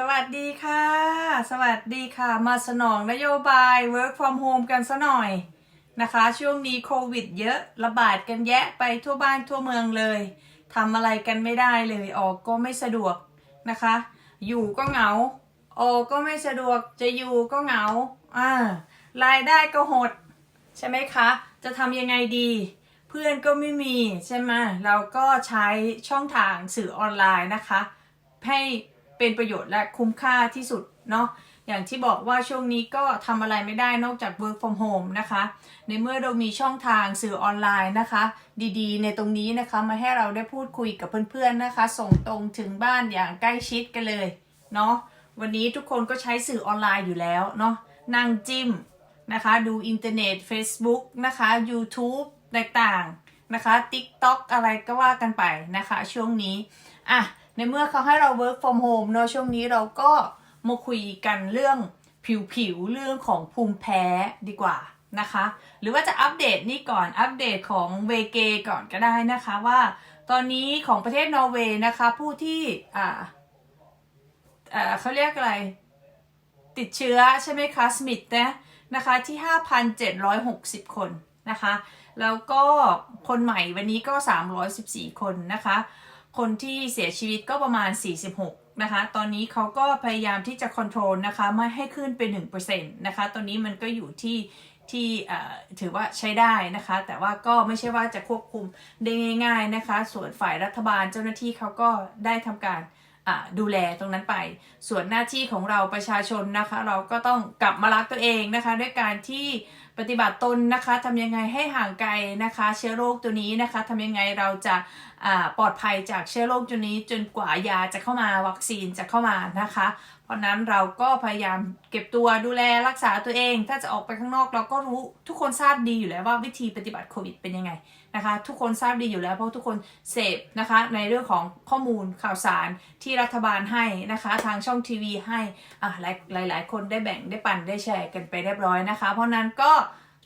สวัสดีค่ะ สวัสดีค่ะ มาสนองนโยบาย work from home กันซะหน่อยนะคะ ช่วงนี้โควิดเยอะระบาดกันแยะไปทั่วบ้านทั่วเมืองเลยทำอะไรกันไม่ได้เลยออกก็ไม่สะดวกนะคะ อยู่ก็เหงา ออกก็ไม่สะดวกจะอยู่ก็เหงาอ่ารายได้ก็หด ใช่ไหมคะ จะทำยังไงดี เพื่อนก็ไม่มีใช่ไหมเราก็ใช้ช่องทางสื่อออนไลน์นะคะ ให้ เป็นประโยชน์และคุ้มค่าที่สุดเนาะอย่างที่บอกว่าช่วงนี้ก็ทำอะไรไม่ได้นอกจาก work from home นะคะ ในเมื่อเรามีช่องทางสื่อออนไลน์นะคะ ดีๆ ในตรงนี้นะคะมาให้เราได้พูดคุยกับเพื่อนๆนะคะ ส่งตรงถึงบ้านอย่างใกล้ชิดกันเลยเนาะวันนี้ทุกคนก็ใช้สื่อออนไลน์อยู่แล้วเนาะนั่งจิ้มนะคะ ดูอินเทอร์เน็ต Facebook นะคะ YouTube ต่างๆนะคะ TikTok อะไรก็ว่ากันไปนะคะ ช่วงนี้อะ ในเมื่อเขาให้เรา work from home เนอะช่วงนี้เราก็มาคุยกันเรื่องผิวๆเรื่องของภูมิแพ้ดีกว่านะคะ หรือว่าจะอัปเดตนี่ก่อนอัปเดตของเวเกก่อนก็ได้นะคะว่า ตอนนี้ของประเทศนอร์เวย์นะคะผู้ที่อ่าอ่าเขาเรียกอะไร ติดเชื้อใช่ไหมคะสมิธนะนะคะที่ 5,760 คนนะคะ แล้วก็คนใหม่วันนี้ก็ 314 คนนะคะ คนที่เสียชีวิตก็ประมาณ 46 นะคะ ตอนนี้เขาก็พยายามที่จะคอนโทรลนะคะ ไม่ให้ขึ้นเป็น 1%นะคะ ตอนนี้มันก็อยู่ที่ที่ถือว่าใช้ได้นะคะ แต่ว่าก็ไม่ใช่ว่าจะควบคุมได้ง่าย ๆนะคะ ส่วนฝ่ายรัฐบาลเจ้าหน้าที่เขาก็ได้ทำการ ดูแลตรงนั้นไป ส่วนหน้าที่ของเราประชาชนนะคะ เราก็ต้องกลับมารักตัวเองนะคะ ด้วยการที่ปฏิบัติตนนะคะทำยังไงให้ห่างไกลนะคะ เชื้อโรคตัวนี้นะคะทำยังไงเราจะปลอดภัยจากเชื้อโรคตัวนี้ จนกว่ายาจะเข้ามาวัคซีนจะเข้ามานะคะ เพราะนั้นเราก็พยายามเก็บตัวดูแลรักษาตัวเอง ถ้าจะออกไปข้างนอกเราก็รู้ทุกคนทราบดีอยู่แล้วว่าวิธีปฏิบัติโควิดเป็นยังไง นะคะ ทุกคนทราบดีอยู่แล้วเพราะทุกคนเสพนะคะในเรื่องของข้อมูลข่าวสารที่รัฐบาลให้นะคะทางช่องทีวีให้อะหลายหลายๆคนได้แบ่งได้ปั่นได้แชร์กันไปเรียบร้อยนะคะ เพราะนั้นก็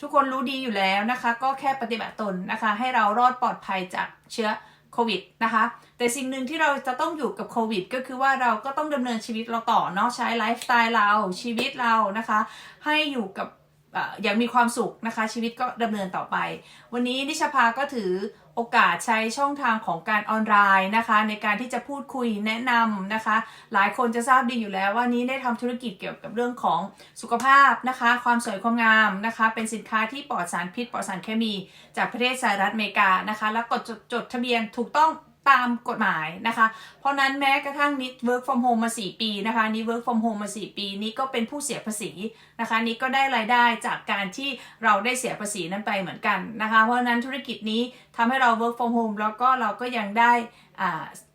ทุกคนรู้ดีอยู่แล้วนะคะ ก็แค่ปฏิบัติตนนะคะ ให้เรารอดปลอดภัยจากเชื้อโควิดนะคะ แต่สิ่งหนึ่งที่เราจะต้องอยู่กับโควิด ก็คือว่าเราก็ต้องดำเนินชีวิตเราต่อเนาะใช้ไลฟ์สไตล์เราชีวิตเรานะคะ ให้อยู่กับ อย่างมีความสุขนะคะ ชีวิตก็ดำเนินต่อไป วันนี้นิชภาก็ถือโอกาสใช้ช่องทางของการออนไลน์นะคะ ในการที่จะพูดคุยแนะนำนะคะ หลายคนจะทราบดีอยู่แล้วว่านี้ได้ทำธุรกิจเกี่ยวกับเรื่องของสุขภาพนะคะ ความสวยความงามนะคะ เป็นสินค้าที่ปลอดสารพิษปลอดสารเคมี จากประเทศสหรัฐอเมริกานะคะ แล้วกดจดจดทะเบียนถูกต้อง ตามกฎหมายนะคะ เพราะนั้นแม้กระทั่งนิด work from home มา 4 ปีนะคะนี่ work from home มา 4 ปีนี้ก็เป็นผู้เสียภาษีนะคะนี่ก็ได้รายได้จากการที่เราได้เสียภาษีนั้นไปเหมือนกันนะคะ เพราะนั้นธุรกิจนี้ทำให้เรา work from home แล้วก็เราก็ยังได้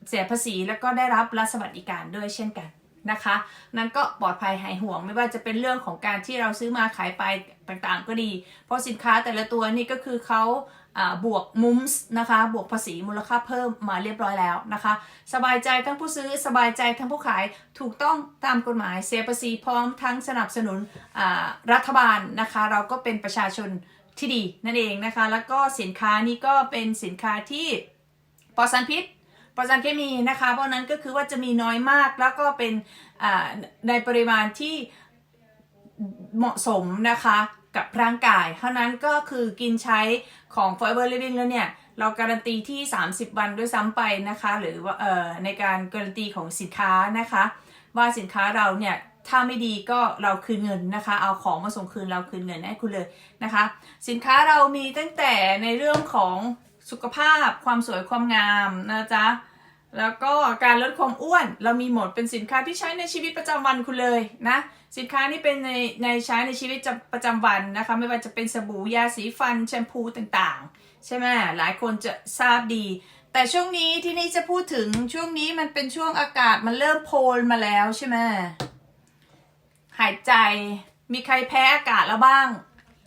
เสียภาษีแล้วก็ได้รับรัฐสวัสดิการด้วยเช่นกันนะคะ นั้นก็ปลอดภัยหายห่วงไม่ว่าจะเป็นเรื่องของการที่เราซื้อมาขายไปต่างๆก็ดี เพราะสินค้าแต่ละตัวนี่ก็คือเขา บวกมุมส์นะคะบวกภาษีมูลค่าเพิ่มมาเรียบร้อยแล้วนะคะ สบายใจทั้งผู้ซื้อสบายใจทั้งผู้ขายถูกต้องตามกฎหมายเสียภาษีพร้อมทั้งสนับสนุนรัฐบาลนะคะ เราก็เป็นประชาชนที่ดีนั่นเองนะคะ แล้วก็สินค้านี้ก็เป็นสินค้าที่ปลอดสารพิษปลอดสารเคมีนะคะ เพราะนั้นก็คือว่าจะมีน้อยมากแล้วก็เป็นในปริมาณที่เหมาะสมนะคะ กับร่างกาย เท่านั้นก็คือกินใช้ของ Forever Living แล้วเนี่ย เราการันตีที่ 30 วันด้วยซ้ำไปนะคะ หรือว่าเอ่อในการการันตีของสินค้านะคะ ว่าสินค้าเราเนี่ยถ้าไม่ดีก็เราคืนเงินนะคะ เอาของมาส่งคืนเราคืนเงินให้คุณเลยนะคะ สินค้าเรามีตั้งแต่ในเรื่องของสุขภาพความสวยความงามนะจ๊ะแล้วก็การลดความอ้วน เรามีหมดเป็นสินค้าที่ใช้ในชีวิตประจำวันคุณเลยนะ สินค้านี่เป็นในในใช้ในชีวิตประจำวันนะคะ ไม่ว่าจะเป็นสบู่ยาสีฟันแชมพูต่างๆ ใช่ไหมหลายคนจะทราบดี แต่ช่วงนี้ที่นี่จะพูดถึงช่วงนี้มันเป็นช่วงอากาศมันเริ่มโพลมาแล้วใช่ไหมหายใจมีใครแพ้อากาศแล้วบ้าง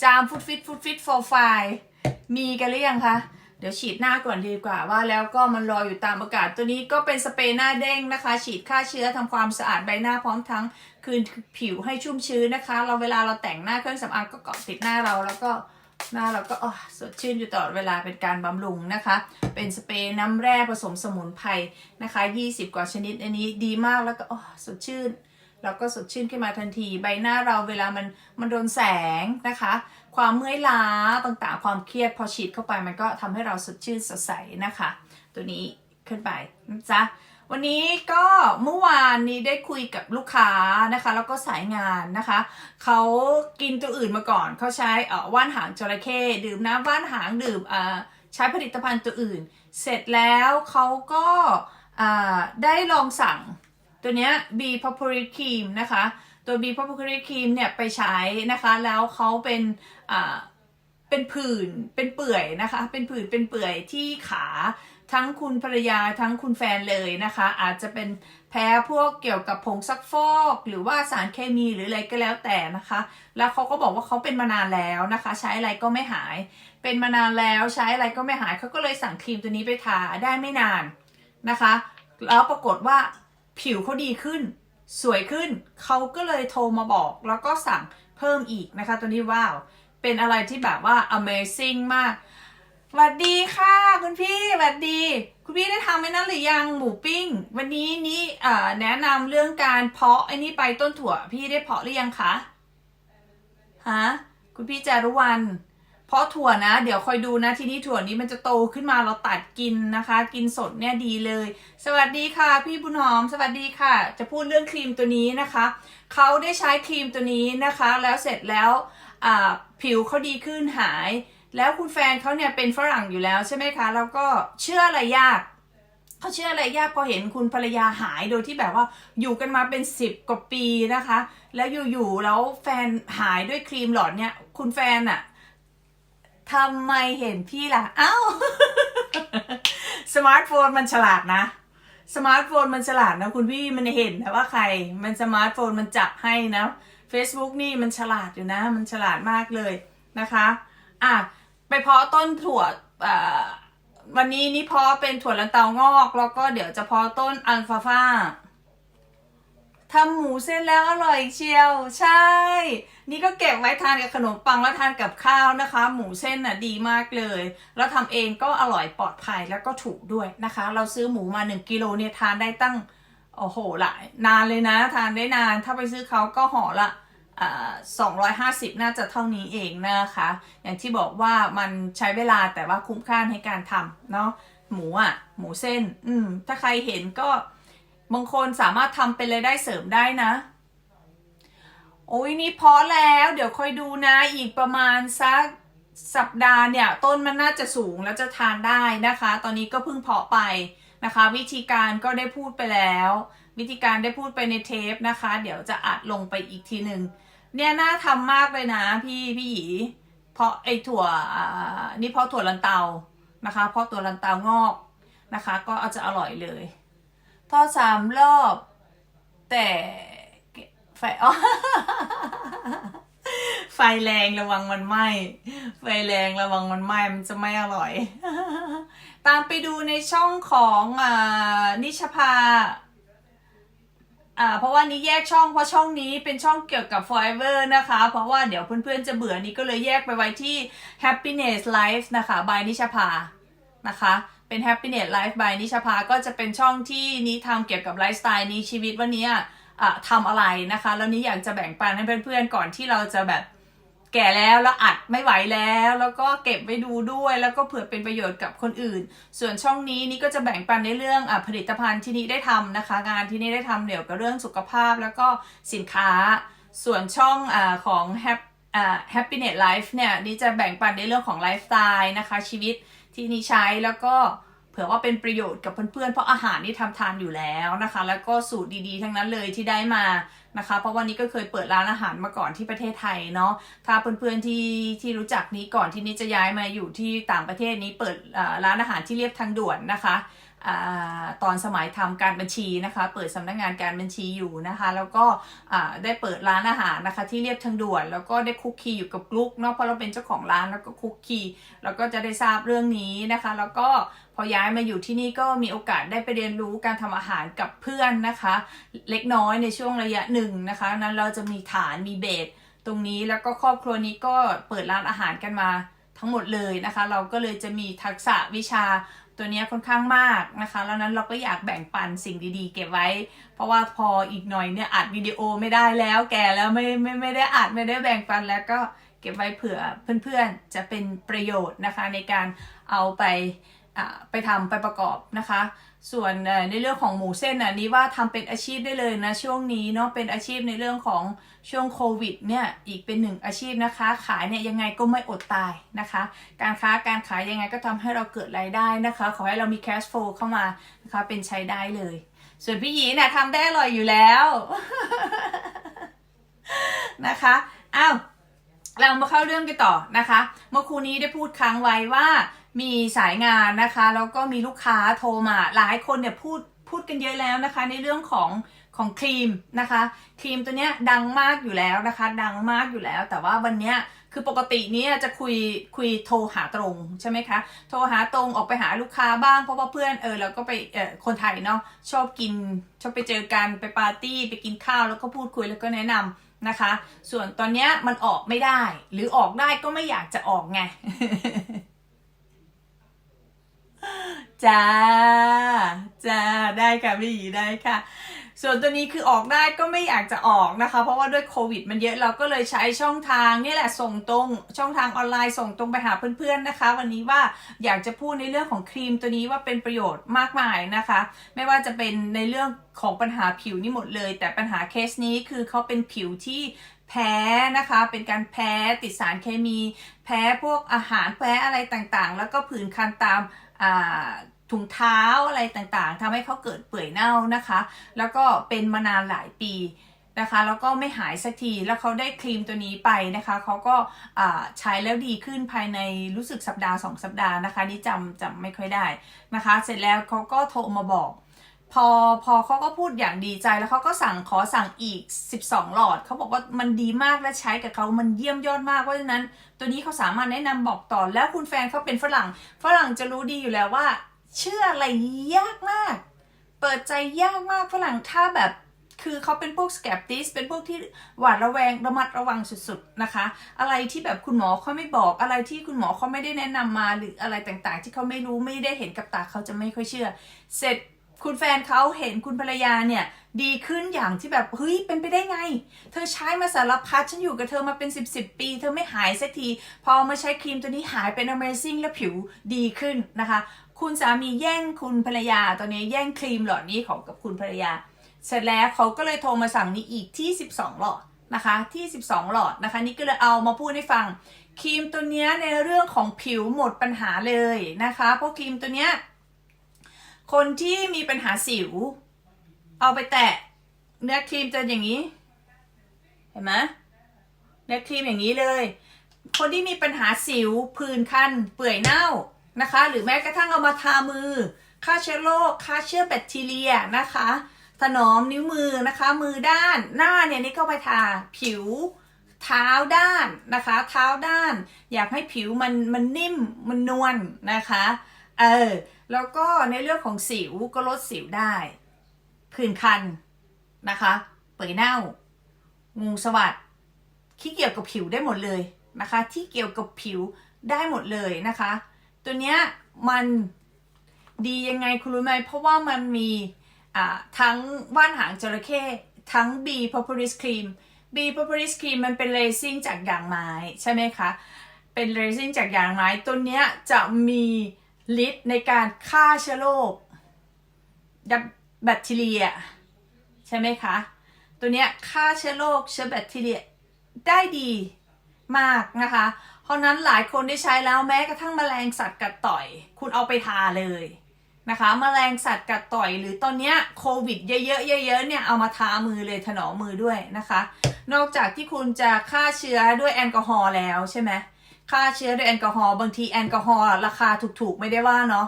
จามฟุตฟิตฟุตฟิตฟอร์ไฟมีกันหรือยังคะเดี๋ยวฉีดหน้าก่อนดีกว่าว่าแล้วก็มันลอยอยู่ตามอากาศตัวนี้ก็เป็นสเปรย์หน้าเด้งนะคะ ฉีดฆ่าเชื้อทำความสะอาดใบหน้าพร้อมทั้ง คืนผิวให้ชุ่มชื้นนะคะ เราเวลาเราแต่งหน้าเครื่องสำอางก็เกาะติดหน้าเราแล้วก็หน้าเราก็สดชื่นอยู่ตลอดเวลาเป็นการบำรุงนะคะ เป็นสเปรย์น้ำแร่ผสมสมุนไพรนะคะ 20 กว่าชนิดอันนี้ดีมากแล้วก็สดชื่นเราก็สดชื่นขึ้นมาทันที ใบหน้าเราเวลามันมันโดนแสงนะคะ ความเมื่อยล้าต่างๆ ความเครียดพอฉีดเข้าไปมันก็ทำให้เราสดชื่นสดใสนะคะ ตัวนี้ขึ้นไปนะจ๊ะ วันนี้ก็เมื่อวานนี้ได้คุยกับลูกค้านะคะ แล้วก็สายงานนะคะ เขากินตัวอื่นมาก่อน เขาใช้เอ่อว่านหางจระเข้ดื่มน้ำว่านหางดื่มเอ่อใช้ผลิตภัณฑ์ตัวอื่น เสร็จแล้วเขาก็อ่าได้ลองสั่งตัวเนี้ย B p o p u l a r Cream นะคะ ตัว B p o p u l a r Cream เนี่ยไปใช้นะคะ แล้วเขาเป็นอ่าเป็นผื่นเป็นเปื่อยนะคะ เป็นผื่นเป็นเปื่อยที่ขา ทั้งคุณภรรยาทั้งคุณแฟนเลยนะคะ อาจจะเป็นแพ้พวกเกี่ยวกับผงซักฟอก หรือว่าสารเคมีหรืออะไรก็แล้วแต่นะคะ แล้วเขาก็บอกว่าเขาเป็นมานานแล้วนะคะ ใช้อะไรก็ไม่หาย เป็นมานานแล้วใช้อะไรก็ไม่หายเขาก็เลยสั่งครีมตัวนี้ไปทาได้ไม่นานนะคะ แล้วปรากฏว่าผิวเขาดีขึ้น สวยขึ้นเขาก็เลยโทรมาบอกแล้วก็สั่งเพิ่มอีกนะคะ ตัวนี้ว้าวเป็นอะไรที่แบบว่า amazing มาก สวัสดีค่ะ คุณพี่สวัสดี คุณพี่ได้ทำไอ้นั่นหรือยังหมูปิ้ง วันนี้นี่เอ่อแนะนำเรื่องการเพาะไอ้นี่ไปต้นถั่ว พี่ได้เพาะหรือยังคะฮะคุณพี่จารุวรรณเพาะถั่วนะ เดี๋ยวคอยดูนะทีนี้ถั่วนี้มันจะโตขึ้นมาเราตัดกินนะคะ กินสดเนี่ยดีเลย สวัสดีค่ะ พี่บุญหอม สวัสดีค่ะ จะพูดเรื่องครีมตัวนี้นะคะเขาได้ใช้ครีมตัวนี้นะคะ แล้วเสร็จแล้วผิวเขาดีขึ้นหาย แล้วคุณแฟนเขาเนี่ยเป็นฝรั่งอยู่แล้วใช่ไหมคะ แล้วก็เชื่ออะไรยากเขาเชื่ออะไรยากพอเห็นคุณภรรยาหายโดยที่แบบว่าอยู่กันมาเป็นสิบกว่าปีนะคะ แล้วอยู่ๆแล้วแฟนหายด้วยครีมหลอดเนี่ย คุณแฟนอะทำไมเห็นพี่ล่ะเอ้าวสมาร์ทโฟนมันฉลาดนะสมาร์ทโฟนมันฉลาดนะคุณพี่มันเห็นนะว่าใคร มันสมาร์ทโฟนมันจับให้นะ Facebook นี่มันฉลาดอยู่นะ มันฉลาดมากเลยนะคะ อะไปเพาะต้นถั่ววันนี้นี่เพาะเป็นถั่วลันเตางอก แล้วก็เดี๋ยวจะเพาะต้นอัลฟาฟาทำหมูเส้นแล้วอร่อยเชียว ใช่ นี่ก็เก็บไว้ทานกับขนมปังแล้วทานกับข้าวนะคะ หมูเส้นน่ะดีมากเลย แล้วทำเองก็อร่อยปลอดภัยแล้วก็ถูกด้วยนะคะ เราซื้อหมูมา1กิโลเนี่ยทานได้ตั้งโอ้โหหลายนานเลยนะ ทานได้นาน ถ้าไปซื้อเขาก็ห่อละ สองร้อยห้าสิบน่าจะเท่านี้เองนะคะ อย่างที่บอกว่ามันใช้เวลาแต่ว่าคุ้มค่าในการทำเนาะหมูอะ หมูเส้น อืม ถ้าใครเห็นก็บางคนสามารถทำเป็นรายได้เสริมได้นะ โอ้ยนี่พอแล้ว เดี๋ยวค่อยดูนะ อีกประมาณสักสัปดาห์เนี่ย ต้นมันน่าจะสูงแล้วจะทานได้นะคะ ตอนนี้ก็เพิ่งเพาะไปนะคะ วิธีการก็ได้พูดไปแล้ว วิธีการได้พูดไปในเทปนะคะ เดี๋ยวจะอัดลงไปอีกทีหนึ่ง เนี่ยน่าทำมากเลยนะพี่พี่หยีเพราะไอ้ถั่วนี่เพราะถั่วลันเตานะคะ เพราะถั่วลันเตางอกนะคะ ก็อาจจะอร่อยเลย ทอดสามรอบ แต่ไฟอ๋อไฟแรงระวังมันไหม้ไฟแรงระวังมันไหม้มันจะไม่อร่อย ตามไปดูในช่องของอนิชภา อ่าเพราะว่านี้แยกช่องเพราะช่องนี้เป็นช่องเกี่ยวกับ forever นะคะ เพราะว่าเดี๋ยวเพื่อนๆจะเบื่อนี้ก็เลยแยกไปไว้ที่ happiness life นะคะ by นิชภานะคะเป็น happiness life by นิชภาก็จะเป็นช่องที่นี้ทำเกี่ยวกับไลฟ์สไตล์นี้ชีวิตวันนี้อะทำอะไรนะคะ แล้วนี้อยากจะแบ่งปันให้เพื่อนๆก่อนที่เราจะแบบ แก่แล้วแล้วอัดไม่ไหวแล้ว แล้วก็เก็บไว้ดูด้วย แล้วก็เผื่อเป็นประโยชน์กับคนอื่น ส่วนช่องนี้นี่ก็จะแบ่งปันในเรื่องอผลิตภัณฑ์ที่นี่ได้ทำนะคะ งานที่นี่ได้ทำเกี่ยวกับเรื่องสุขภาพแล้วก็สินค้า ส่วนช่องอาของ Hap อ่า Happiness Life เนี่ยนี่จะแบ่งปันในเรื่องของไลฟ์สไตล์นะคะ ชีวิตที่นี่ใช้แล้วก็เผื่อว่าเป็นประโยชน์กับเพื่อนๆ เพราะอาหารนี่ทำทานอยู่แล้วนะคะ แล้วก็สูตรดีๆ ทั้งนั้นเลยที่ได้มา นะคะ เพราะวันนี้ก็เคยเปิดร้านอาหารมาก่อนที่ประเทศไทยเนาะถ้าเพื่อนๆที่ที่รู้จักนี้ก่อนที่นี้จะย้ายมาอยู่ที่ต่างประเทศนี้เปิดร้านอาหารที่เรียบทางด่วนนะคะ ตอนสมัยทำการบัญชีนะคะ เปิดสำนักงงานการบัญชีอยู่นะคะ แล้วก็ได้เปิดร้านอาหารนะคะ ที่เรียบทางด่วน แล้วก็ได้คุกคีอยู่กับกลุ๊กเนาะเพราะเราเป็นเจ้าของร้านแล้วก็คุกคีแล้วก็จะได้ทราบเรื่องนี้นะคะ แล้วก็พอย้ายมาอยู่ที่นี่ก็มีโอกาสได้ไปเรียนรู้การทำอาหารกับเพื่อนนะคะ เล็กน้อยในช่วงระยะหนึ่งนะคะ นั้นเราจะมีฐานมีเบสตรงนี้แล้วก็ครอบครัวนี้ก็เปิดร้านอาหารกันมาทั้งหมดเลยนะคะ เราก็เลยจะมีทักษะวิชา ตัวนี้ค่อนข้างมากนะคะ แล้วนั้นเราก็อยากแบ่งปันสิ่งดีๆ เก็บไว้ เพราะว่าพออีกหน่อยเนี่ยอัดวิดีโอไม่ได้แล้วแก่แล้วไม่ไม่ไม่ได้อัดไม่ได้แบ่งปันแล้วก็เก็บไว้เผื่อเพื่อนๆจะเป็นประโยชน์นะคะในการเอาไปอ่าไปทำไปประกอบนะคะ ส่วนในเรื่องของหมูเส้นอันนี้ว่าทำเป็นอาชีพได้เลยนะช่วงนี้เนาะเป็นอาชีพในเรื่องของช่วงโควิดเนี่ยอีกเป็นหนึ่งอาชีพนะคะ ขายเนี่ยยังไงก็ไม่อดตายนะคะ การค้าการขายยังไงก็ทำให้เราเกิดรายได้นะคะ ขอให้เรามี cash flow เข้ามานะคะเป็นใช้ได้เลย ส่วนพี่หยีเนี่ยทำได้อร่อยอยู่แล้วนะคะอ้าวเรามาเข้าเรื่องกันต่อนะคะ เมื่อครูนี้ได้พูดค้างไว้ว่า มีสายงานนะคะ แล้วก็มีลูกค้าโทรมา หลายคนเนี่ยพูดพูดกันเยอะแล้วนะคะ ในเรื่องของของครีมนะคะครีมตัวเนี้ยดังมากอยู่แล้วนะคะ ดังมากอยู่แล้ว แต่ว่าวันเนี้ยคือปกตินี้จะคุยคุยโทรหาตรงใช่ไหมคะ โทรหาตรงออกไปหาลูกค้าบ้างเพราะว่าเพื่อนเออเราก็ไปเออคนไทยเนาะชอบกินชอบไปเจอกันไปปาร์ตี้ไปกินข้าวแล้วก็พูดคุยแล้วก็แนะนำนะคะ ส่วนตอนเนี้ยมันออกไม่ได้ หรือออกได้ก็ไม่อยากจะออกไง จ้าจ้าได้ค่ะพี่หยีได้ค่ะ ส่วนตัวนี้คือออกได้ก็ไม่อยากจะออกนะคะ เพราะว่าด้วยโควิดมันเยอะเราก็เลยใช้ช่องทางนี่แหละส่งตรงช่องทางออนไลน์ส่งตรงไปหาเพื่อนๆนะคะ วันนี้ว่าอยากจะพูดในเรื่องของครีมตัวนี้ว่าเป็นประโยชน์มากมายนะคะ ไม่ว่าจะเป็นในเรื่องของปัญหาผิวนี่หมดเลย แต่ปัญหาเคสนี้คือเขาเป็นผิวที่แพ้นะคะ เป็นการแพ้ติดสารเคมี แพ้พวกอาหารแพ้อะไรต่างๆ แล้วก็ผื่นคันตาม ถุงเท้าอะไรต่างๆทำให้เขาเกิดเปื่อยเน่านะคะ แล้วก็เป็นมานานหลายปีนะคะแล้วก็ไม่หายสักทีแล้วเขาได้ครีมตัวนี้ไปนะคะเขาก็ใช้แล้วดีขึ้นภายในรู้สึกสัปดาห์ 2 สัปดาห์นะคะ นี่จำจำไม่ค่อยได้นะคะ เสร็จแล้วเขาก็โทรมาบอก พอพอเขาก็พูดอย่างดีใจแล้วเขาก็สั่งขอสั่งอีก 12 หลอดเขาบอกว่ามันดีมากและใช้กับเขามันเยี่ยมยอดมากเพราะฉะนั้น ตัวนี้เขาสามารถแนะนำบอกต่อแล้วคุณแฟนเขาเป็นฝรั่ง ฝรั่งจะรู้ดีอยู่แล้วว่า เชื่ออะไรยากมาก เปิดใจยากมากฝรั่งถ้าแบบคือเขาเป็นพวกสแกปติสเป็นพวกที่หวาดระแวงระมัดระวังสุดๆนะคะ อะไรที่แบบคุณหมอเขาไม่บอกอะไรที่คุณหมอเขาไม่ได้แนะนำมาหรืออะไรต่างๆ ที่เขาไม่รู้ไม่ได้เห็นกับตาเขาจะไม่ค่อยเชื่อ เสร็จ คุณแฟนเขาเห็นคุณภรรยาเนี่ยดีขึ้นอย่างที่แบบเฮ้ยเป็นไปได้ไง เธอใช้มาสารพัดฉันอยู่กับเธอมาเป็นสิบสิบปี เธอไม่หายสักที พอมาใช้ครีมตัวนี้หายเป็น Amazing และผิวดีขึ้นนะคะ คุณสามีแย่งคุณภรรยาตอนนี้แย่งครีมหลอดนี้ของกับคุณภรรยา เสร็จแล้วเขาก็เลยโทรมาสั่งนี้อีกที่ 12 หลอดนะคะที่ 12 หลอดนะคะนี่ก็เลยเอามาพูดให้ฟังครีมตัวเนี้ยในเรื่องของผิวหมดปัญหาเลยนะคะ เพราะครีมตัวเนี้ย คนที่มีปัญหาสิว เอาไปแตะ เนื้อครีมจะอย่างนี้ เห็นไหมเนื้อครีมอย่างนี้เลย คนที่มีปัญหาสิวผื่นคัน เปื่อยเน่านะคะ หรือแม้กระทั่งเอามาทามือฆ่าเชื้อโรคฆ่าเชื้อแบคทีเรียนะคะ ถนอมนิ้วมือนะคะ มือด้านหน้าเนี่ยนี่ก็ไปทาผิวเท้าด้านนะคะ เท้าด้าน อยากให้ผิวมันมันนิ่มมันนวลนะคะ เออ แล้วก็ในเรื่องของสิวก็ลดสิวได้ผื่นคันนะคะเปื่อยเน่า งูสวัสดที่เกี่ยวกับผิวได้หมดเลยนะคะ ที่เกี่ยวกับผิวได้หมดเลยนะคะ ตัวเนี้ยมันดียังไงคุณรู้ไหม เพราะว่ามันมีทั้งว่านหางจระเข้ทั้ง B Propolis Cream B Propolis Cream มันเป็นเรซิ่งจากยางไม้ใช่ไหมคะ เป็นเรซิ่งจากยางไม้ ตัวเนี้ยจะมี ฤทธิ์ในการฆ่าเชื้อโรคแบคทีเรีย ใช่ไหมคะ ตัวเนี้ยฆ่าเชื้อโรคเชื้อแบคทีเรียได้ดีมากนะคะ เพราะนั้นหลายคนได้ใช้แล้วแม้กระทั่งแมลงสัตว์กัดต่อย คุณเอาไปทาเลยนะคะแมลงสัตว์กัดต่อย หรือตอนเนี้ยโควิดเยอะๆเยอะๆเนี่ยเอามาทามือเลยถนอมมือด้วยนะคะ นอกจากที่คุณจะฆ่าเชื้อด้วยแอลกอฮอล์แล้วใช่ไหม ฆ่าเชื้อด้วยแอลกอฮอล์บางทีแอลกอฮอล์ราคาถูกๆไม่ได้ว่าเนาะ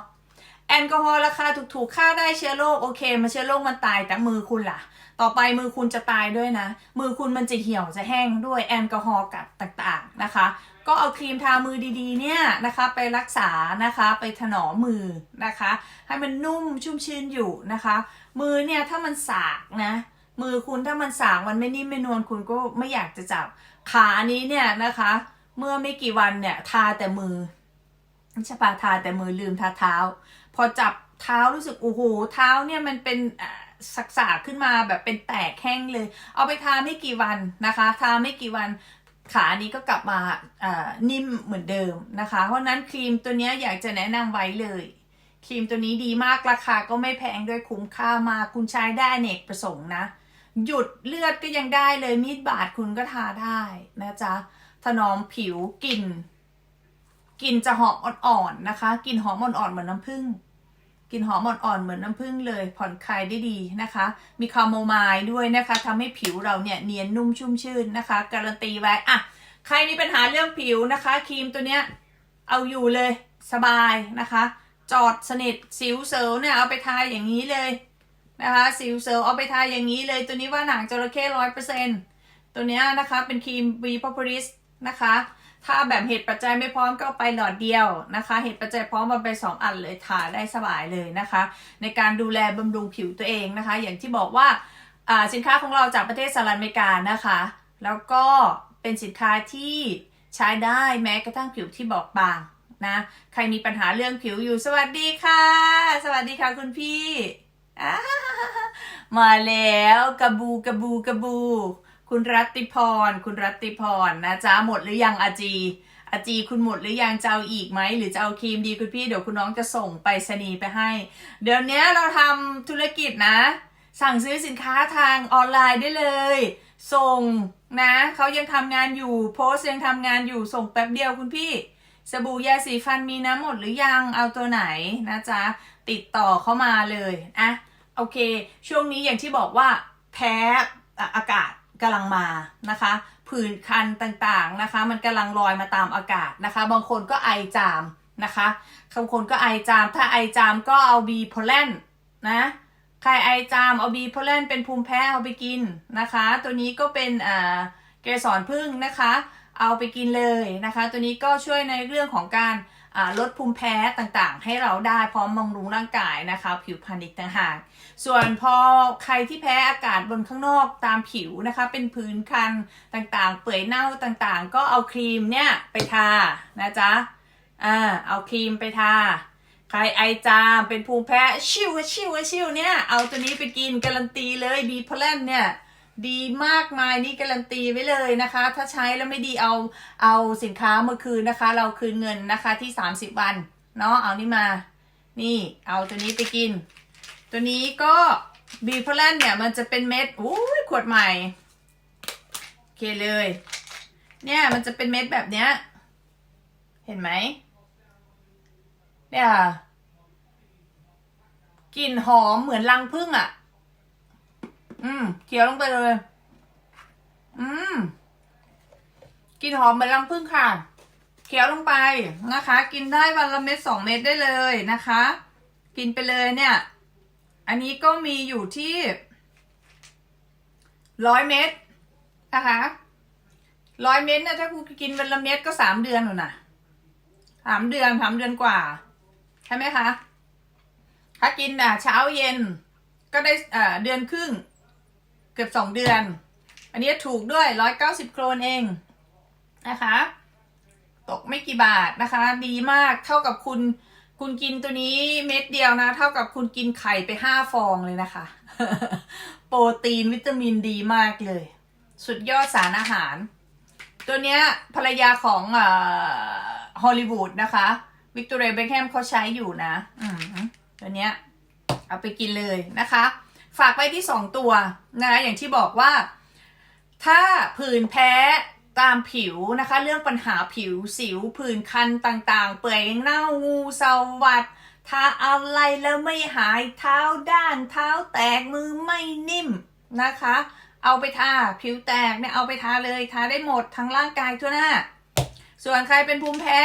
แอลกอฮอล์ราคาถูกๆฆ่าได้เชื้อโรคโอเคมันเชื้อโรคมันตายแต่มือคุณล่ะ ต่อไปมือคุณจะตายด้วยนะ มือคุณมันจะเหี่ยวจะแห้งด้วยแอลกอฮอล์กัดต่างๆนะคะ ก็เอาครีมทามือดีๆเนี่ยนะคะไปรักษานะคะไปถนอมมือนะคะ ให้มันนุ่มชุ่มชื้นอยู่นะคะ มือเนี่ยถ้ามันสากนะมือคุณถ้ามันสางมันไม่นิ่มไม่นวลคุณก็ไม่อยากจะจับขานี้เนี่ยนะคะ เมื่อไม่กี่วันเนี่ย ทาแต่มือใช่ปะทาแต่มือลืมทาเท้า พอจับเท้ารู้สึกโอ้โหเท้าเนี่ยมันเป็นสักๆขึ้นมาแบบเป็นแตกแห้งเลย เอาไปทาไม่กี่วันนะคะ ทาไม่กี่วันขานี้ก็กลับมาอ่านิ่มเหมือนเดิมนะคะ เพราะนั้นครีมตัวนี้อยากจะแนะนำไว้เลย ครีมตัวนี้ดีมากราคาก็ไม่แพงด้วยคุ้มค่ามากคุณใช้ได้เนกประสงค์นะ หยุดเลือดก็ยังได้เลยมีดบาดคุณก็ทาได้นะจ๊ะ ถนอมผิวกลิ่นกลิ่นจะหอมอ่อนๆนะคะกลิ่นหอมอ่อนๆเหมือนน้ำผึ้งกลิ่นหอมอ่อนๆเหมือนน้ำผึ้งเลยผ่อนคลายได้ดีนะคะ มีคาโมไมล์ด้วยนะคะทำให้ผิวเราเนี่ยเนียนนุ่มชุ่มชื่นนะคะ การันตีไว้อะใครมีปัญหาเรื่องผิวนะคะครีมตัวเนี้ยเอาอยู่เลยสบายนะคะ จอดสนิทสิวเซลล์เนี่ยเอาไปทาอย่างนี้เลยนะคะสิวเซลล์เอาไปทาอย่างนี้เลยตัวนี้ว่าหนังจระเข้ร้อยเปอร์เซ็นต์ตัวเนี้ยนะคะเป็นครีม V p o p u l i s นะคะ ถ้าแบบเหตุปัจจัยไม่พร้อมก็ไปหลอดเดียวนะคะ เหตุปัจจัยพร้อมมาไปสองอันเลยทาได้สบายเลยนะคะ ในการดูแลบำรุงผิวตัวเองนะคะ อย่างที่บอกว่าสินค้าของเราจากประเทศสหรัฐอเมริกานะคะ แล้วก็เป็นสินค้าที่ใช้ได้แม้กระทั่งผิวที่บอบบางนะใครมีปัญหาเรื่องผิวอยู่สวัสดีค่ะ สวัสดีค่ะคุณพี่ มาแล้วกระบูกระบูกระบู คุณรัติพร คุณรัติพรนะจ๊ะหมดหรือยังอาจี อาจีคุณหมดหรือยังจะเอาอีกไหมหรือจะเอาครีมดีคุณพี่เดี๋ยวคุณน้องจะส่งไปรษณีย์ไปให้ เดี๋ยวนี้เราทำธุรกิจนะ สั่งซื้อสินค้าทางออนไลน์ได้เลย ส่งนะเขายังทำงานอยู่โพสยังทำงานอยู่ส่งแป๊บเดียวคุณพี่สบู่ยาสีฟันมีน้ำหมดหรือยังเอาตัวไหนนะจ๊ะติดต่อเข้ามาเลยอะโอเค ช่วงนี้อย่างที่บอกว่าแพ้อากาศ กำลังมานะคะผื่นคันต่างๆนะคะ มันกำลังลอยมาตามอากาศนะคะ บางคนก็ไอจามนะคะบางคนก็ไอจาม ถ้าไอจามก็เอาบีโพแลนนะใครไอจามเอาบีโพแลนเป็นภูมิแพ้เอาไปกินนะคะ ตัวนี้ก็เป็นอ่าเกสรพึ่งนะคะ เอาไปกินเลยนะคะ ตัวนี้ก็ช่วยในเรื่องของการลดภูมิแพ้ต่างๆ ให้เราได้พร้อมบำรุงร่างกายนะคะ ผิวพรรณอีกต่างหาก ส่วนพอใครที่แพ้อากาศบนข้างนอกตามผิวนะคะ เป็นผื่นคันต่างๆ เปื่อยเน่าต่างๆ ก็เอาครีมเนี่ยไปทานะจ๊ะอ่าเอาครีมไปทาใครไอจามเป็นภูมิแพ้ชิวชิวชิวเนี่ยเอาตัวนี้ไปกินการันตีเลยบีพลนเนี่ยดีมากมายนี่การันตีไว้เลยนะคะ ถ้าใช้แล้วไม่ดีเอาเอาสินค้ามาคืนนะคะ เราคืนเงินนะคะที่ 30 วันเนาะเอานี่มา นี่เอาตัวนี้ไปกิน ตัวนี้ก็บีพลนเนี่ยมันจะเป็นเม็ดอุ้ขวดใหม่โอเคเลย เนี่ยมันจะเป็นเม็ดแบบเนี้ย เห็นไหมเนี่ยกลิ่นหอมเหมือนรังผึ้งอะ อืมเคี้ยวลงไปเลย อืมกลิ่นหอมเหมือนรังผึ้งค่ะ เคี้ยวลงไปนะคะ กินได้วันละเม็ดสองเม็ดได้เลยนะคะ กินไปเลยเนี่ย อันนี้ก็มีอยู่ที่ร้อยเม็ดนะคะร้อยเม็ดเนี่ยถ้าคุณกินวันละเม็ดก็สามเดือนหนูนะสามเดือนสามเดือนกว่า ใช่ไหมคะ ถ้ากินอะเช้าเย็นก็ได้อ่าเดือนครึ่ง เกือบสองเดือน อันนี้ถูกด้วยร้อยเก้าสิบโครนเองนะคะ ตกไม่กี่บาทนะคะ ดีมากเท่ากับคุณ คุณกินตัวนี้เม็ดเดียวนะ เท่ากับคุณกินไข่ไปห้าฟองเลยนะคะ โปรตีนวิตามินดีมากเลย สุดยอดสารอาหาร ตัวเนี้ยภรรยาของฮอลลีวูดนะคะ วิกตอเรียเบคแฮมเขาใช้อยู่นะตัวเนี้ยเอาไปกินเลยนะคะ ฝากไว้ที่สองตัวนะ อย่างที่บอกว่า ถ้าผื่นแพ้ ตามผิวนะคะ เรื่องปัญหาผิวสิวผื่นคันต่างๆ เปื่อยเน่างูสวัสดทาอะไรแล้วไม่หายเท้าด้านเท้าแตกมือไม่นิ่มนะคะ เอาไปทาผิวแตกเนี่ยเอาไปทาเลยทาได้หมดทั้งร่างกายทั่วหน้า ส่วนใครเป็นภูมิแพ้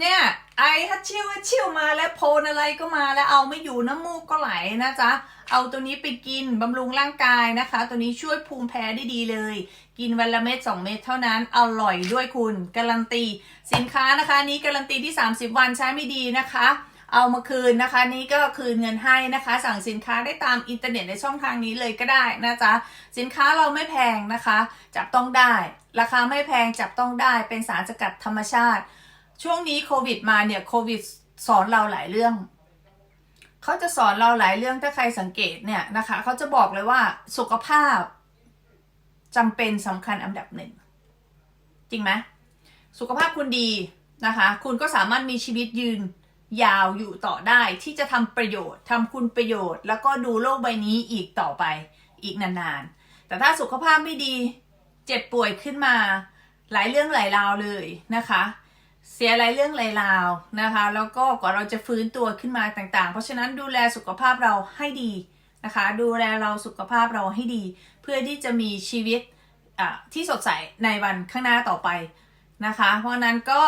เนี่ยไอฮัดชิวฮัดชิวมาแล้วโพนอะไรก็มาแล้วเอาไม่อยู่น้ำมูกก็ไหลนะจ๊ะ เอาตัวนี้ไปกินบำรุงร่างกายนะคะ ตัวนี้ช่วยภูมิแพ้ได้ดีเลย กินวันละเม็ด2 เม็ดเท่านั้น อร่อยด้วยคุณการันตี สินค้านะคะนี้การันตีที่ 30 วันใช้ไม่ดีนะคะ เอามาคืนนะคะ นี่ก็คืนเงินให้นะคะ สั่งสินค้าได้ตามอินเทอร์เน็ตในช่องทางนี้เลยก็ได้นะจ๊ะสินค้าเราไม่แพงนะคะ จับต้องได้ ราคาไม่แพงจับต้องได้เป็นสารสกัดธรรมชาติ ช่วงนี้โควิดมาเนี่ยโควิดสอนเราหลายเรื่องเขาจะสอนเราหลายเรื่องถ้าใครสังเกตเนี่ยนะคะเขาจะบอกเลยว่าสุขภาพ จำเป็นสำคัญอันดับหนึ่ง จริงไหมสุขภาพคุณดีนะคะ คุณก็สามารถมีชีวิตยืนยาวอยู่ต่อได้ที่จะทำประโยชน์ทำคุณประโยชน์ แล้วก็ดูโลกใบนี้อีกต่อไปอีกนานๆ แต่ถ้าสุขภาพไม่ดีเจ็บป่วยขึ้นมา หลายเรื่องหลายราวเลยนะคะ เสียหลายเรื่องหลายราวนะคะ แล้วก็กว่าเราจะฟื้นตัวขึ้นมาต่างๆ เพราะฉะนั้นดูแลสุขภาพเราให้ดีนะคะ ดูแลเราสุขภาพเราให้ดี พื่อที่จะมีชีวิตที่สดใสในวันข้างหน้าต่อไปนะคะ เพราะนั้นก็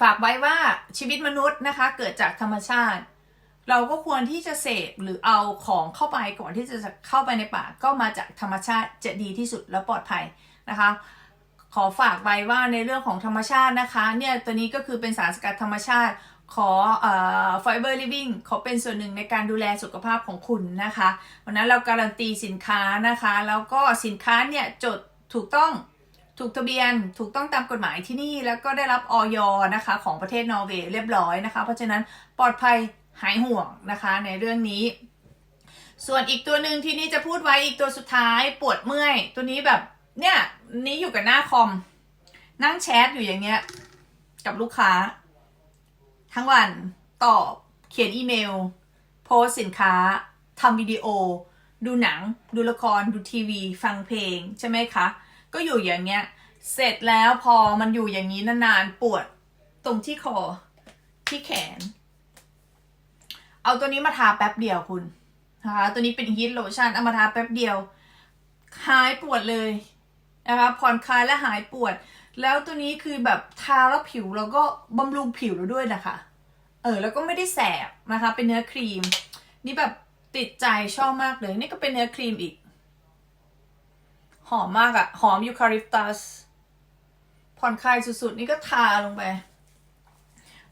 ฝากไว้ว่าชีวิตมนุษย์นะคะเกิดจากธรรมชาติ เราก็ควรที่จะเสพหรือเอาของเข้าไปก่อนที่จะเข้าไปในป่าก็มาจากธรรมชาติจะดีที่สุดและปลอดภัยนะคะ ขอฝากไว้ว่าในเรื่องของธรรมชาตินะคะเนี่ยตัวนี้ก็คือเป็นสารสกัดธรรมชาติ ขอไฟเบอร์ลิฟ i ิ g ขอเป็นส่วนหนึ่งในการดูแลสุขภาพของคุณนะคะวันนั้นเราการันตีสินค้านะคะ แล้วก็สินค้าเนี่ยจดถูกต้องถูกทะเบียนถูกต้องตามกฎหมายที่นี่แล้วก็ได้รับออยนะคะของประเทศนอร์เวย์เรียบร้อยนะคะ เพราะฉะนั้นปลอดภัยหายห่วงนะคะในเรื่องนี้ ส่วนอีกตัวหนึ่งที่นี่จะพูดไว้อีกตัวสุดท้ายปวดเมื่อย ตัวนี้แบบเนี่ยนี้อยู่กับหน้าคอม นั่งแชทอยู่อย่างเงี้ยกับลูกค้า ทั้งวันตอบเขียนอีเมล โพสสินค้าทำวิดีโอ ดูหนัง ดูละคร ดูทีวี ฟังเพลง ใช่ไหมคะ ก็อยู่อย่างเงี้ย เสร็จแล้วพอมันอยู่อย่างนี้นานๆ ปวดตรงที่คอที่แขน เอาตัวนี้มาทาแป๊บเดียวคุณนะคะตัวนี้เป็นฮีทโลชั่นเอามาทาแป๊บเดียว หายปวดเลยนะคะผ่อนคลายและหายปวด แล้วตัวนี้คือแบบทาแล้วผิวแล้วก็บำรุงผิวเราด้วยนะคะ เออแล้วก็ไม่ได้แสบนะคะ เป็นเนื้อครีม นี่แบบติดใจชอบมากเลย นี่ก็เป็นเนื้อครีมอีก หอมมากอะหอมยูคาลิปตัส ผ่อนคลายสุดๆ นี่ก็ทาลงไป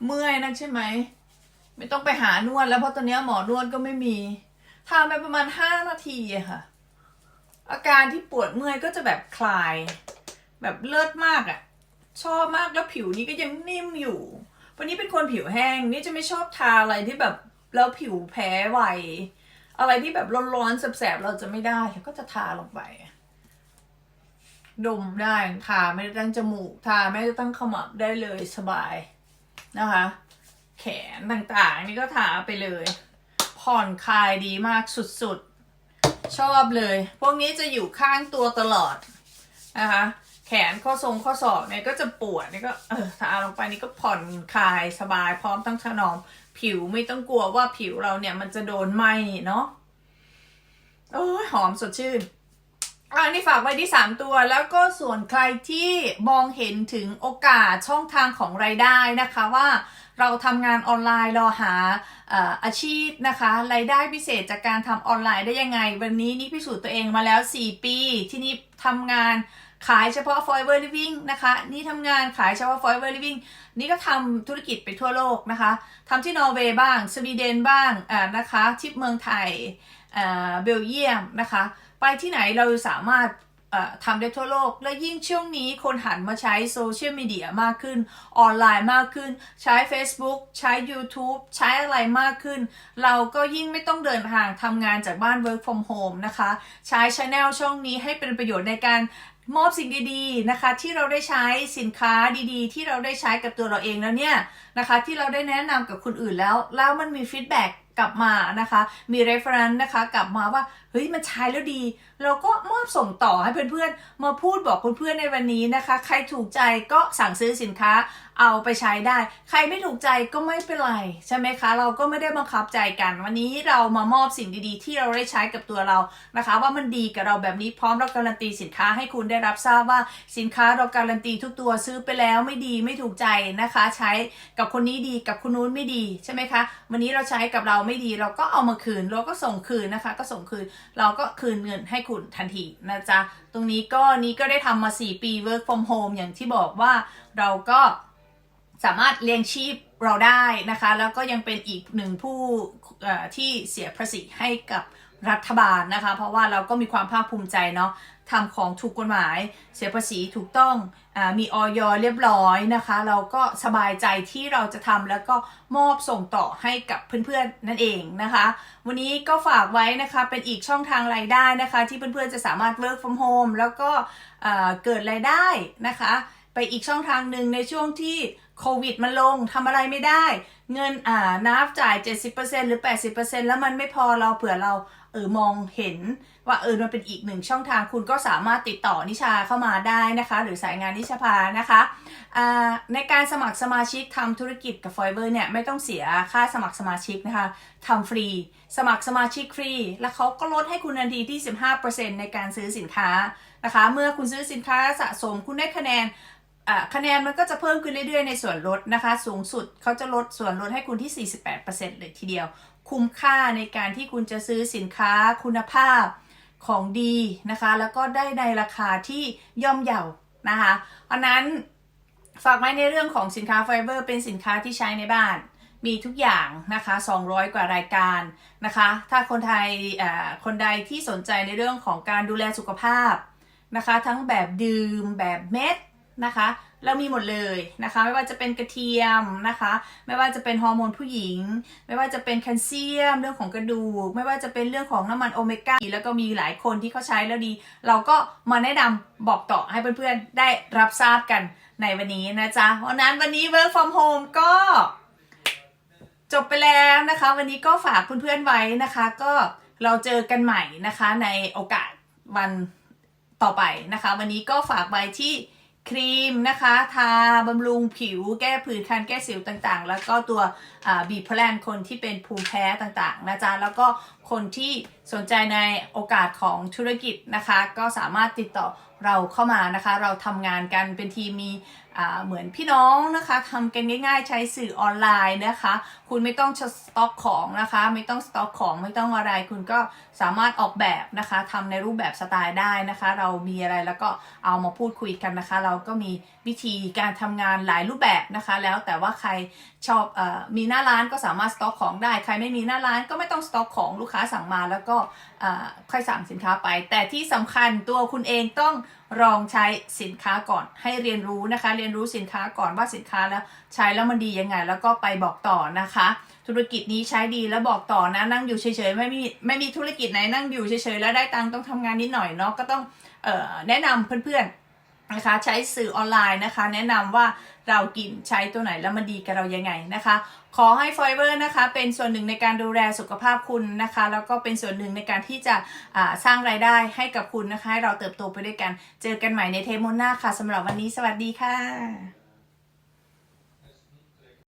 เมื่อยนักใช่ไหม ไม่ต้องไปหานวดแล้วเพราะตอนนี้หมอนวดก็ไม่มี ทาไปประมาณห้านาทีอะค่ะ อาการที่ปวดเมื่อยก็จะแบบคลาย แบบเลิศมากอะ่ะ ชอบมากแล้วผิวนี้ก็ยังนิ่มอยู่วันนี้เป็นคนผิวแห้งนี่จะไม่ชอบทาอะไรที่แบบแล้วผิวแพ้ไวอะไรที่แบบร้อนๆแสบๆเราจะไม่ได้ก็จะทาลงไป ดมได้ทาไม่ได้ตั้งจมูกทาไม่ได้ตั้งขมับได้เลยสบายนะคะ แขนต่างๆ นี่ก็ทาไปเลย ผ่อนคลายดีมากสุดๆ ชอบเลย พวกนี้จะอยู่ข้างตัวตลอดนะคะ แขนข้อทรงข้อศอกเนี่ยก็จะปวดนี่ก็เออทาลงไปนี่ก็ผ่อนคลายสบายพร้อมทั้งถนอม ผิวไม่ต้องกลัวว่าผิวเราเนี่ยมันจะโดนไหมเนาะโอ้ยหอมสดชื่นอันนี้ฝากไว้ที่3ตัวแล้วก็ส่วนใครที่มองเห็นถึงโอกาสช่องทางของรายได้นะคะว่าเราทำงานออนไลน์เราหาอาชีพนะคะรายได้พิเศษจากการทำออนไลน์ได้ยังไง วันนี้นี่พิสูจน์ตัวเองมาแล้ว 4 ปี ที่นี่ทำงาน ขายเฉพาะ Forever Living นะคะ นี่ทำงานขายเฉพาะ Forever Living นี่ก็ทำธุรกิจไปทั่วโลกนะคะทำที่นอร์เวย์บ้าง สวีเดนบ้างอ่านะคะที่เมืองไทยอ่าเบลเยียมนะคะ ไปที่ไหนเราสามารถทำได้ทั่วโลก และยิ่งช่วงนี้คนหันมาใช้โซเชียลมีเดียมากขึ้น ออนไลน์มากขึ้น ใช้ Facebook ใช้ YouTube ใช้อะไรมากขึ้น เราก็ยิ่งไม่ต้องเดินทางทำงานจากบ้าน work from home นะคะ ใช้ Channel ช่องนี้ให้เป็นประโยชน์ในการ มอบสิ่งดีๆนะคะ ที่เราได้ใช้สินค้าดีๆ ที่เราได้ใช้กับตัวเราเองแล้วเนี่ยนะคะ ที่เราได้แนะนำกับคนอื่นแล้ว แล้วมันมีฟีดแบ็กกลับมานะคะ มี reference นะคะ กลับมาว่าเฮ้ยมันใช้แล้วดี เราก็มอบส่งต่อให้เพื่อนๆ มาพูดบอกเพื่อนๆในวันนี้นะคะ ใครถูกใจก็สั่งซื้อสินค้าเอาไปใช้ได้ ใครไม่ถูกใจก็ไม่เป็นไร ใช่ไหมคะ เราก็ไม่ได้บังคับใจกัน วันนี้เรามามอบสิ่งดีๆ ที่เราได้ใช้กับตัวเรานะคะ ว่ามันดีกับเราแบบนี้พร้อมเราการันตีสินค้าให้คุณได้รับทราบว่าสินค้าเราการันตีทุกตัวซื้อไปแล้วไม่ดีไม่ถูกใจนะคะ ใช้กับคนนี้ดีกับคนนู้นไม่ดีใช่ไหมคะ วันนี้เราใช้กับเราไม่ดีเราก็เอามาคืนเราก็ส่งคืนนะคะ ก็ส่งคืนเราก็คืนเงินให้คุณทันทีนะจ๊ะ ตรงนี้ก็นี้ก็ได้ทำมา 4 ปี work from home อย่างที่บอกว่าเราก็สามารถเลี้ยงชีพเราได้นะคะ แล้วก็ยังเป็นอีกหนึ่งผู้ที่เสียภาษีให้กับรัฐบาลนะคะ เพราะว่าเราก็มีความภาคภูมิใจเนาะ ทำของถูกกฎหมาย เสียภาษีถูกต้องอมีออยเรียบร้อยนะคะ เราก็สบายใจที่เราจะทำแล้วก็มอบส่งต่อให้กับเพื่อนๆนั่นเองนะคะ วันนี้ก็ฝากไว้นะคะเป็นอีกช่องทางรายได้นะคะ ที่เพื่อนๆจะสามารถ work from home แล้วก็เอ่อเกิดรายได้นะคะ ไปอีกช่องทางหนึ่งในช่วงที่โควิดมันลงทำอะไรไม่ได้ เงินอ่านับจ่าย 70%หรือ 80%แล้วมันไม่พอเราเผื่อเราเออมองเห็น ว่าเออมันเป็นอีกหนึ่งช่องทางคุณก็สามารถติดต่อนิชาเข้ามาได้นะคะ หรือสายงานนิชาพานะคะในการสมัครสมาชิกทำธุรกิจกับ f o r e v e r เนี่ยไม่ต้องเสียค่าสมัครสมาชิกนะคะทำฟรี สมัครสมาชิกฟรี แล้วเขาก็ลดให้คุณทันทีที่ 15%ในการซื้อสินค้านะคะ เมื่อคุณซื้อสินค้าสะสมคุณได้คะแนนคะแนนมันก็จะเพิ่มขึ้นเรื่อยๆ ในส่วนลดนะคะ สูงสุดเขาจะลดส่วนลดให้คุณที่ 48%เลยทีเดียว คุ้มค่าในการที่คุณจะซื้อสินค้าคุณภาพ ของดีนะคะ แล้วก็ได้ในราคาที่ย่อมเยานะคะเพราะนั้นฝากไว้ในเรื่องของสินค้าไฟเบอร์ เป็นสินค้าที่ใช้ในบ้าน มีทุกอย่างนะคะ 200 กว่ารายการนะคะ ถ้าคนไทยอ่าคนใดที่สนใจในเรื่องของการดูแลสุขภาพนะคะ ทั้งแบบดื่มแบบเม็ดนะคะ เรามีหมดเลยนะคะ ไม่ว่าจะเป็นกระเทียมนะคะ ไม่ว่าจะเป็นฮอร์โมนผู้หญิง ไม่ว่าจะเป็นแคลเซียม เรื่องของกระดูก ไม่ว่าจะเป็นเรื่องของน้ำมันโอเมก้าแล้วก็มีหลายคนที่เขาใช้แล้วดี เราก็มาแนะนำบอกต่อให้เพื่อนๆได้รับทราบกันในวันนี้นะจ๊ะเพราะฉะนั้นวันนี้ work from home ก็จบไปแล้วนะคะ วันนี้ก็ฝากเพื่อนๆไว้นะคะ ก็เราเจอกันใหม่นะคะในโอกาสวันต่อไปนะคะ วันนี้ก็ฝากไว้ที่ ครีมนะคะ ทาบำรุงผิวแก้ผื่นคันแก้สิวต่างๆ แล้วก็ตัวบีพแลนคนที่เป็นภูมิแพ้ต่างๆนะจ๊ะแล้วก็คนที่สนใจในโอกาสของธุรกิจนะคะ ก็สามารถติดต่อเราเข้ามานะคะ เราทำงานกันเป็นทีมมีเหมือนพี่น้องนะคะทำกันง่ายๆ ใช้สื่อออนไลน์นะคะ คุณไม่ต้องสต็อกของนะคะ ไม่ต้องสต็อกของไม่ต้องอะไร คุณก็สามารถออกแบบนะคะทำในรูปแบบสไตล์ได้นะคะ เรามีอะไรแล้วก็เอามาพูดคุยกันนะคะ เราก็มีวิธีการทำงานหลายรูปแบบนะคะ แล้วแต่ว่าใครชอบอมีหน้าร้านก็สามารถสต็อกของได้ ใครไม่มีหน้าร้านก็ไม่ต้องสต็อกของลูกค้าสั่งมาแล้วก็ค่อยสั่งสินค้าไป แต่ที่สำคัญตัวคุณเองต้อง ลองใช้สินค้าก่อนให้เรียนรู้นะคะ เรียนรู้สินค้าก่อนว่าสินค้าแล้วใช้แล้วมันดียังไง แล้วก็ไปบอกต่อนะคะ ธุรกิจนี้ใช้ดีแล้วบอกต่อนะนั่งอยู่เฉยๆไม่มีไม่มีธุรกิจไหนนั่งอยู่เฉยๆแล้วได้ตังค์ต้องทำงานนิดหน่อยเนาะก็ต้องออแนะนำเพื่อนๆ นะคะใช้สื่อออนไลน์นะคะ แนะนำว่าเรากินใช้ตัวไหนแล้วมันดีกับเรายังไงนะคะ ขอให้ไฟเบอร์นะคะเป็นส่วนหนึ่งในการดูแลสุขภาพคุณนะคะ แล้วก็เป็นส่วนหนึ่งในการที่จะสร้างรายได้ให้กับคุณนะคะ ให้เราเติบโตไปด้วยกัน เจอกันใหม่ในเทมโมนหน้าค่ะสำหรับวันนี้สวัสดีค่ะ